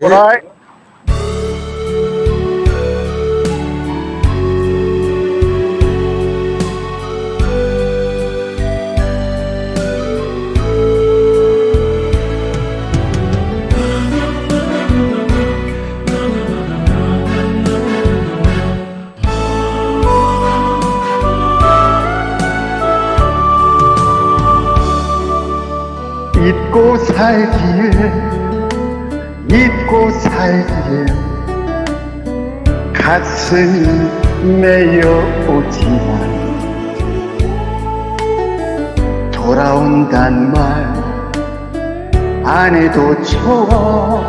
Alright. 잊고 살기에 잊고 살기에 가슴이 메여오지만 돌아온단 말 안 해도 좋아.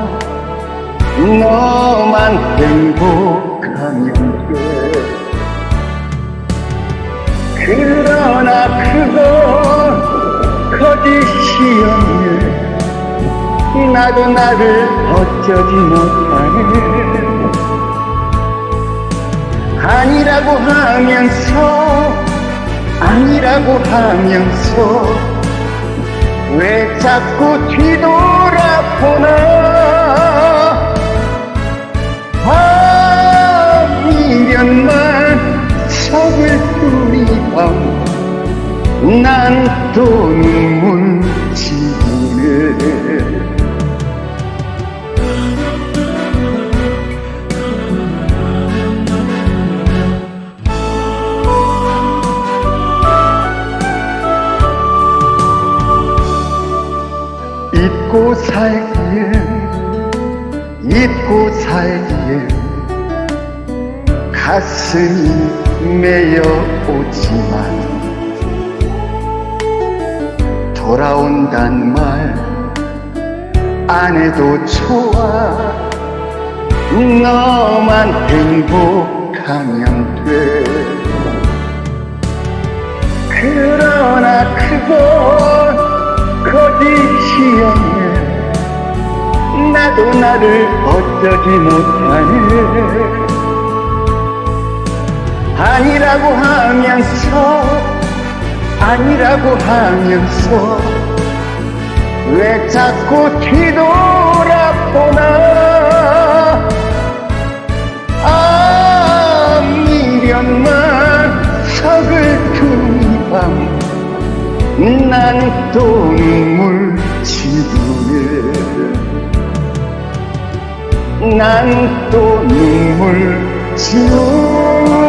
너만 행복하면 돼 그러나 그건 거짓이었네 나도 나를 어쩌지 못하네 아니라고 하면서 아니라고 하면서 왜 자꾸 뒤돌아보나. 아 미련만 서글픈 이밤난 또 눈물 잊고 살기엔 잊고 살기엔 가슴이 메여오지만 돌아온단 말 안 해도 좋아. 너만 행복하면 돼. 그러나 그건 거짓이었네 나도 나를 어쩌지 못하네. 아니라고 하면서 아니라고 하면서 왜 자꾸 뒤돌아보나. 아 미련만 서글픈 이밤난 또 눈물 지구에 난 또 눈물 지우네